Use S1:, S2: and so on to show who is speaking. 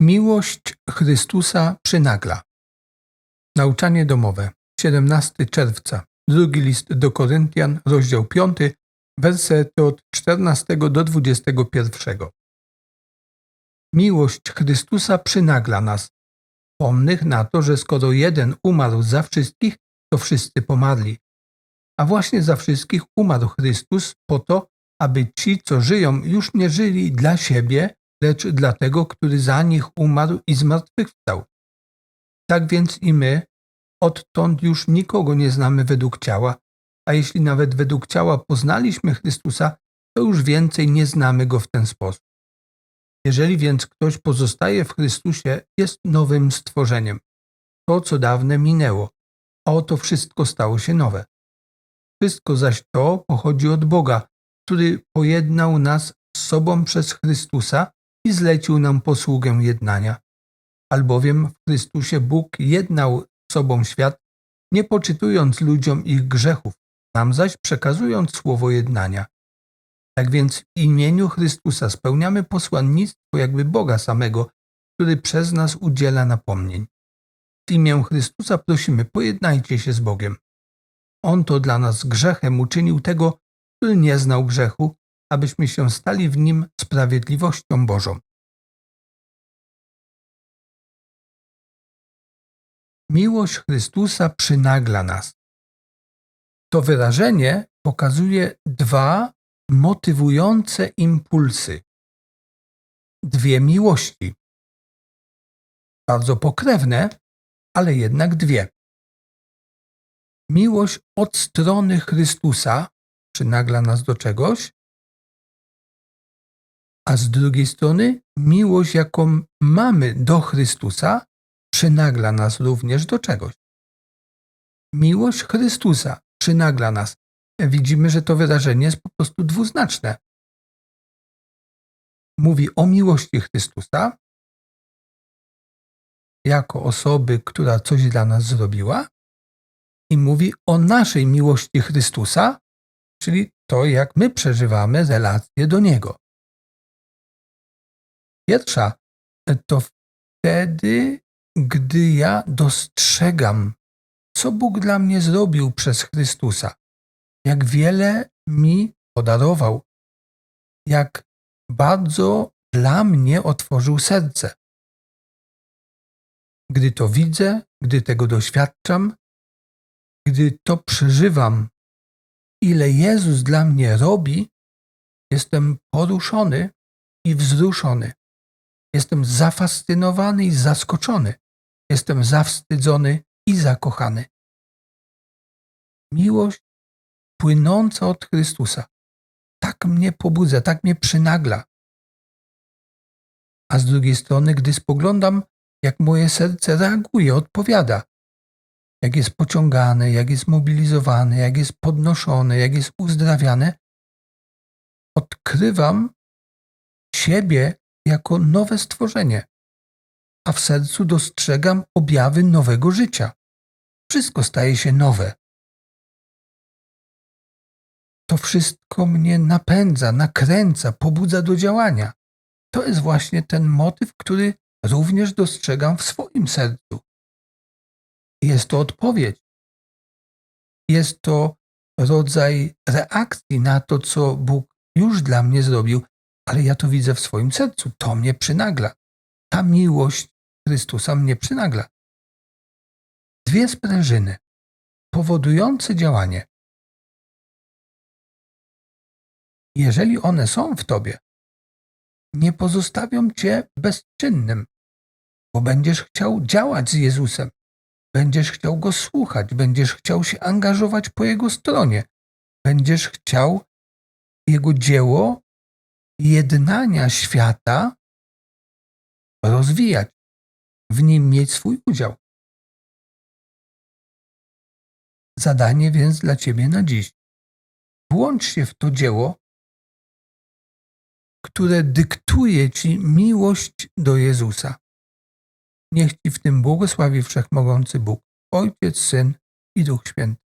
S1: Miłość Chrystusa przynagla. Nauczanie domowe. 17 czerwca. Drugi list do Koryntian, rozdział 5, wersety od 14 do 21. Miłość Chrystusa przynagla nas, pomnych na to, że skoro jeden umarł za wszystkich, to wszyscy pomarli. A właśnie za wszystkich umarł Chrystus po to, aby ci, co żyją, już nie żyli dla siebie, lecz dla tego, który za nich umarł i zmartwychwstał. Tak więc i my odtąd już nikogo nie znamy według ciała, a jeśli nawet według ciała poznaliśmy Chrystusa, to już więcej nie znamy go w ten sposób. Jeżeli więc ktoś pozostaje w Chrystusie, jest nowym stworzeniem. To, co dawne, minęło, a oto wszystko stało się nowe. Wszystko zaś to pochodzi od Boga, który pojednał nas z sobą przez Chrystusa i zlecił nam posługę jednania. Albowiem w Chrystusie Bóg jednał sobą świat, nie poczytując ludziom ich grzechów, nam zaś przekazując słowo jednania. Tak więc w imieniu Chrystusa spełniamy posłannictwo jakby Boga samego, który przez nas udziela napomnień. W imię Chrystusa prosimy, pojednajcie się z Bogiem. On to dla nas grzechem uczynił tego, który nie znał grzechu, abyśmy się stali w nim sprawiedliwością Bożą. Miłość Chrystusa przynagla nas. To wyrażenie pokazuje dwa motywujące impulsy. Dwie miłości. Bardzo pokrewne, ale jednak dwie. Miłość od strony Chrystusa przynagla nas do czegoś, a z drugiej strony miłość, jaką mamy do Chrystusa, przynagla nas również do czegoś. Miłość Chrystusa przynagla nas. Widzimy, że to wyrażenie jest po prostu dwuznaczne. Mówi o miłości Chrystusa jako osoby, która coś dla nas zrobiła, i mówi o naszej miłości Chrystusa, czyli to, jak my przeżywamy relacje do Niego. Pierwsza to wtedy, gdy ja dostrzegam, co Bóg dla mnie zrobił przez Chrystusa, jak wiele mi podarował, jak bardzo dla mnie otworzył serce. Gdy to widzę, gdy tego doświadczam, gdy to przeżywam, ile Jezus dla mnie robi, jestem poruszony i wzruszony. Jestem zafascynowany i zaskoczony. Jestem zawstydzony i zakochany. Miłość płynąca od Chrystusa tak mnie pobudza, tak mnie przynagla. A z drugiej strony, gdy spoglądam, jak moje serce reaguje, odpowiada, jak jest pociągane, jak jest mobilizowane, jak jest podnoszone, jak jest uzdrawiane, odkrywam siebie jako nowe stworzenie, a w sercu dostrzegam objawy nowego życia. Wszystko staje się nowe. To wszystko mnie napędza, nakręca, pobudza do działania. To jest właśnie ten motyw, który również dostrzegam w swoim sercu. Jest to odpowiedź. Jest to rodzaj reakcji na to, co Bóg już dla mnie zrobił, ale ja to widzę w swoim sercu. To mnie przynagla. Ta miłość Chrystusa mnie przynagla. Dwie sprężyny powodujące działanie. Jeżeli one są w tobie, nie pozostawią cię bezczynnym, bo będziesz chciał działać z Jezusem, będziesz chciał go słuchać, będziesz chciał się angażować po jego stronie, będziesz chciał jego dzieło jednania świata rozwijać, w nim mieć swój udział. Zadanie więc dla Ciebie na dziś. Włącz się w to dzieło, które dyktuje Ci miłość do Jezusa. Niech Ci w tym błogosławi Wszechmogący Bóg, Ojciec, Syn i Duch Święty.